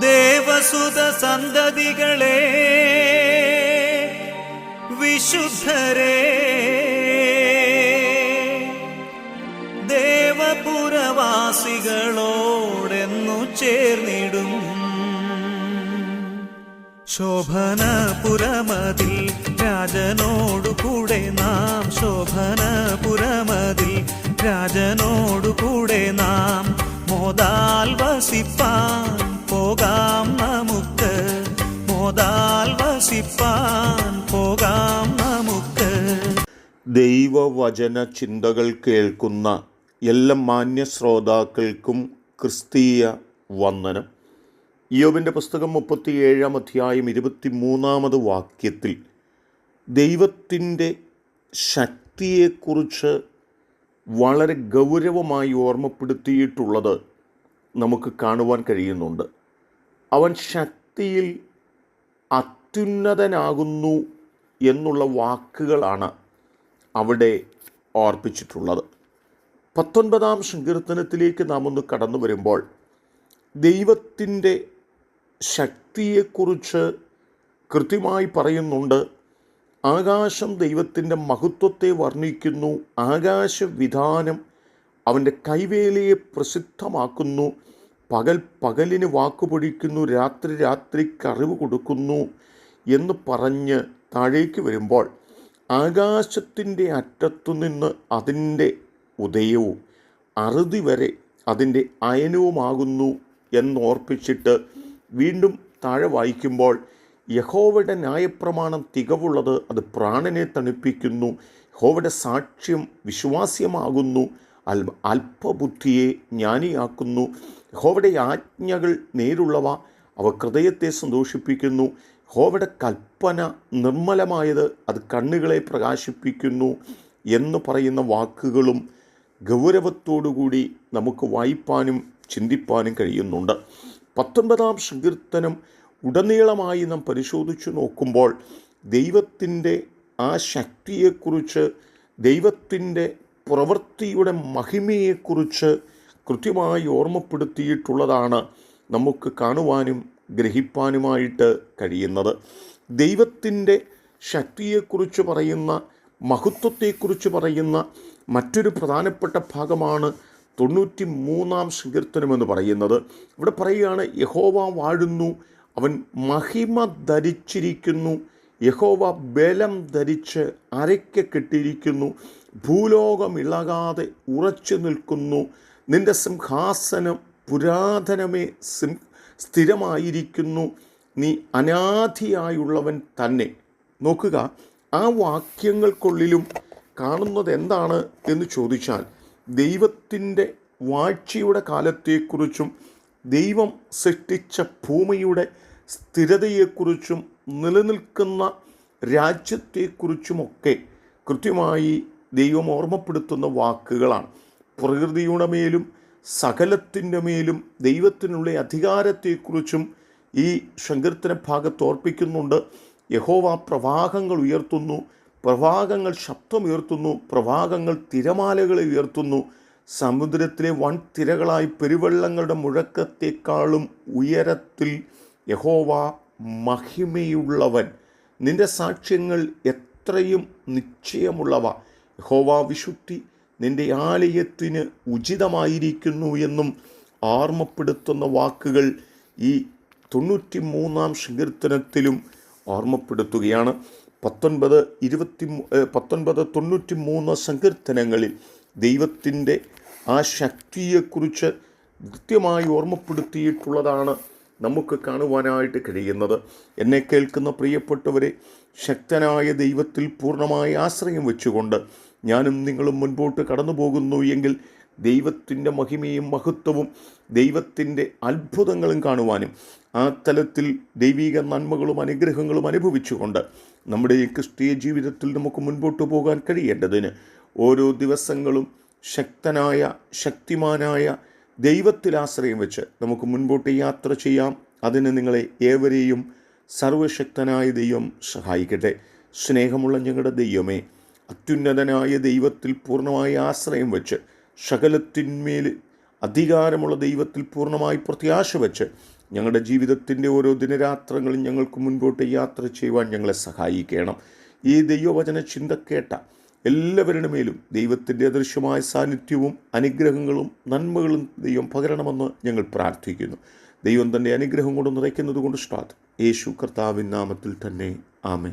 ദേവസുത സന്തതികളെ വിശുദ്ധരെ. ദേവപുരവാസികളോടെന്നു ചേർന്നിടും. ശോഭനപുരമതിൽ രാജനോടു കൂടെ നാം ശോഭനപുരമതിൽ രാജനോടു കൂടെ നാം മോദാൽ നമുക്ക് വസിപ്പാൻ നമുക്ക്. ദൈവവചന ചിന്തകൾ കേൾക്കുന്ന എല്ലാ മാന്യ ശ്രോതാക്കൾക്കും ക്രിസ്തീയ വന്ദനം. യോബിന്റെ പുസ്തകം മുപ്പത്തിയേഴാം അധ്യായം ഇരുപത്തി മൂന്നാമത് വാക്യത്തിൽ ദൈവത്തിന്റെ ശക്തിയെക്കുറിച്ച് വളരെ ഗൗരവമായി ഓർമ്മപ്പെടുത്തിയിട്ടുള്ളത് നമുക്ക് കാണുവാൻ കഴിയുന്നുണ്ട്. അവൻ ശക്തിയിൽ അത്യുന്നതനാകുന്നു എന്നുള്ള വാക്കുകളാണ് അവിടെ ഓർപ്പിച്ചിട്ടുള്ളത്. പത്തൊൻപതാം സങ്കീർത്തനത്തിലേക്ക് നാം ഒന്ന് കടന്നു വരുമ്പോൾ ദൈവത്തിന്റെ ശക്തിയെക്കുറിച്ച് കൃത്യമായി പറയുന്നുണ്ട്. ആകാശം ദൈവത്തിന്റെ മഹത്വത്തെ വർണിക്കുന്നു. ആകാശവിധാനം അവന്റെ കൈവേലയെ പ്രസിദ്ധമാക്കുന്നു. പകൽ പകലിന് വാക്കുപൊഴിക്കുന്നു. രാത്രി രാത്രിക്ക് അറിവ് കൊടുക്കുന്നു. എന്ന് പറഞ്ഞ് താഴേക്ക് വരുമ്പോൾ ആകാശത്തിന്റെ അറ്റത്തുനിന്ന് അതിന്റെ ഉദയവും അറുതി വരെ അതിന്റെ അയനവുമാകുന്നു എന്നോർപ്പിച്ചിട്ട് വീണ്ടും താഴെ വായിക്കുമ്പോൾ യഹോവയുടെ ന്യായപ്രമാണം തികവുള്ളത് അത് പ്രാണനെ തണുപ്പിക്കുന്നു. യഹോവയുടെ സാക്ഷ്യം വിശ്വാസ്യമാകുന്നു. അൽ അല്പബുദ്ധിയെ ജ്ഞാനിയാക്കുന്നു. യഹോവയുടെ ആജ്ഞകൾ നേരുള്ളവ അവ ഹൃദയത്തെ സന്തോഷിപ്പിക്കുന്നു. ഹോവയുടെ കൽപ്പന നിർമ്മലമായത് അത് കണ്ണുകളെ പ്രകാശിപ്പിക്കുന്നു എന്ന് പറയുന്ന വാക്കുകളും ഗൗരവത്തോടുകൂടി നമുക്ക് വായിപ്പാനും ചിന്തിപ്പാനും കഴിയുന്നുണ്ട്. പത്തൊൻപതാം സങ്കീർത്തനം ഉടനീളമായി നാം പരിശോധിച്ചു നോക്കുമ്പോൾ ദൈവത്തിന്റെ ആ ശക്തിയെക്കുറിച്ച് ദൈവത്തിന്റെ പ്രവൃത്തിയുടെ മഹിമയെക്കുറിച്ച് കൃത്യമായി ഓർമ്മപ്പെടുത്തിയിട്ടുള്ളതാണ് നമുക്ക് കാണുവാനും ഗ്രഹിപ്പാനുമായിട്ട് കഴിയുന്നത്. ദൈവത്തിന്റെ ശക്തിയെക്കുറിച്ച് പറയുന്ന മഹത്വത്തെക്കുറിച്ച് പറയുന്ന മറ്റൊരു പ്രധാനപ്പെട്ട ഭാഗമാണ് തൊണ്ണൂറ്റി മൂന്നാം സങ്കീർത്തനമെന്ന് പറയുന്നത്. ഇവിടെ പറയുകയാണ് യഹോവ വാഴുന്നു അവൻ മഹിമ ധരിച്ചിരിക്കുന്നു. യഹോവ ബലം ധരിച്ച് അരയ്ക്ക് കെട്ടിയിരിക്കുന്നു. ഭൂലോകം ഇളകാതെ ഉറച്ചു നിൽക്കുന്നു. നിന്റെ സിംഹാസനം പുരാതനമേ സിം സ്ഥിരമായിരിക്കുന്നു. നീ അനാധിയായുള്ളവൻ തന്നെ. നോക്കുക ആ വാക്യങ്ങൾക്കുള്ളിലും കാണുന്നത് എന്താണ് എന്ന് ചോദിച്ചാൽ ദൈവത്തിന്റെ വാഴ്ചയുടെ കാലത്തെക്കുറിച്ചും ദൈവം സൃഷ്ടിച്ച ഭൂമിയുടെ സ്ഥിരതയെക്കുറിച്ചും നിലനിൽക്കുന്ന രാജ്യത്തെക്കുറിച്ചുമൊക്കെ കൃത്യമായി ദൈവം ഓർമ്മപ്പെടുത്തുന്ന വാക്കുകളാണ്. പ്രകൃതിയുടെ മേലും സകലത്തിന്റെ മേലും ദൈവത്തിനുള്ള അധികാരത്തെക്കുറിച്ചും ഈ സങ്കീർത്തന ഭാഗത്ത് ഓർപ്പിക്കുന്നുണ്ട്. യഹോവ പ്രവാഹങ്ങൾ ഉയർത്തുന്നു പ്രവാഹങ്ങൾ ശബ്ദമുയർത്തുന്നു പ്രവാഹങ്ങൾ തിരമാലകളെ ഉയർത്തുന്നു. സമുദ്രത്തിലെ വൺ തിരകളായി പെരുവെള്ളങ്ങളുടെ മുഴക്കത്തെക്കാളും ഉയരത്തിൽ യഹോവ മഹിമയുള്ളവൻ. നിന്റെ സാക്ഷ്യങ്ങൾ എത്രയും നിശ്ചയമുള്ളവ. യഹോവ വിശുദ്ധി നിന്റെ ആലയത്തിന് ഉചിതമായിരിക്കുന്നു എന്നും ഓർമ്മപ്പെടുത്തുന്ന വാക്കുകൾ ഈ തൊണ്ണൂറ്റി മൂന്നാം സങ്കീർത്തനത്തിലും ഓർമ്മപ്പെടുത്തുകയാണ്. പത്തൊൻപത് ഇരുപത്തി പത്തൊൻപത് തൊണ്ണൂറ്റി മൂന്ന് സങ്കീർത്തനങ്ങളിൽ ദൈവത്തിന്റെ ആ ശക്തിയെക്കുറിച്ച് കൃത്യമായി ഓർമ്മപ്പെടുത്തിയിട്ടുള്ളതാണ് നമുക്ക് കാണുവാനായിട്ട് കഴിയുന്നത്. എന്നെ കേൾക്കുന്ന പ്രിയപ്പെട്ടവരെ ശക്തനായ ദൈവത്തിൽ പൂർണമായി ആശ്രയം വെച്ചുകൊണ്ട് ഞാനും നിങ്ങളും മുൻപോട്ട് കടന്നു പോകുന്നു എങ്കിൽ ദൈവത്തിന്റെ മഹിമയും മഹത്വവും ദൈവത്തിന്റെ അത്ഭുതങ്ങളും കാണുവാനും ആ തലത്തിൽ ദൈവിക നന്മകളും അനുഗ്രഹങ്ങളും അനുഭവിച്ചുകൊണ്ട് നമ്മുടെ ഈ ക്രിസ്തീയ ജീവിതത്തിൽ നമുക്ക് മുൻപോട്ട് പോകാൻ കഴിയേണ്ടതിന് ഓരോ ദിവസങ്ങളും ശക്തനായ ശക്തിമാനായ ദൈവത്തിൽ ആശ്രയം വെച്ച് നമുക്ക് മുൻപോട്ട് യാത്ര ചെയ്യാം. അതിന് നിങ്ങളെ ഏവരെയും സർവശക്തനായ ദൈവം സഹായിക്കട്ടെ. സ്നേഹമുള്ള ഞങ്ങളുടെ ദൈവമേ അത്യുന്നതനായ ദൈവത്തിൽ പൂർണമായി ആശ്രയം വെച്ച് സകലത്തിന്മേൽ അധികാരമുള്ള ദൈവത്തിൽ പൂർണമായി പ്രത്യാശ വച്ച് ഞങ്ങളുടെ ജീവിതത്തിന്റെ ഓരോ ദിനരാത്രങ്ങളും ഞങ്ങൾക്ക് മുൻപോട്ട് യാത്ര ചെയ്യുവാൻ ഞങ്ങളെ സഹായിക്കണം. ഈ ദൈവവചന ചിന്ത കേട്ട എല്ലാവരുടെ മേലും ദൈവത്തിന്റെ അദൃശ്യമായ സാന്നിധ്യവും അനുഗ്രഹങ്ങളും നന്മകളും ദൈവം പകരണമെന്ന് ഞങ്ങൾ പ്രാർത്ഥിക്കുന്നു. ദൈവം തന്റെ അനുഗ്രഹം കൊണ്ട് നിറയ്ക്കുന്നത് കൊണ്ട് സ്റ്റാർട്ട് യേശു കർത്താവിൻ നാമത്തിൽ തന്നെ. ആമേ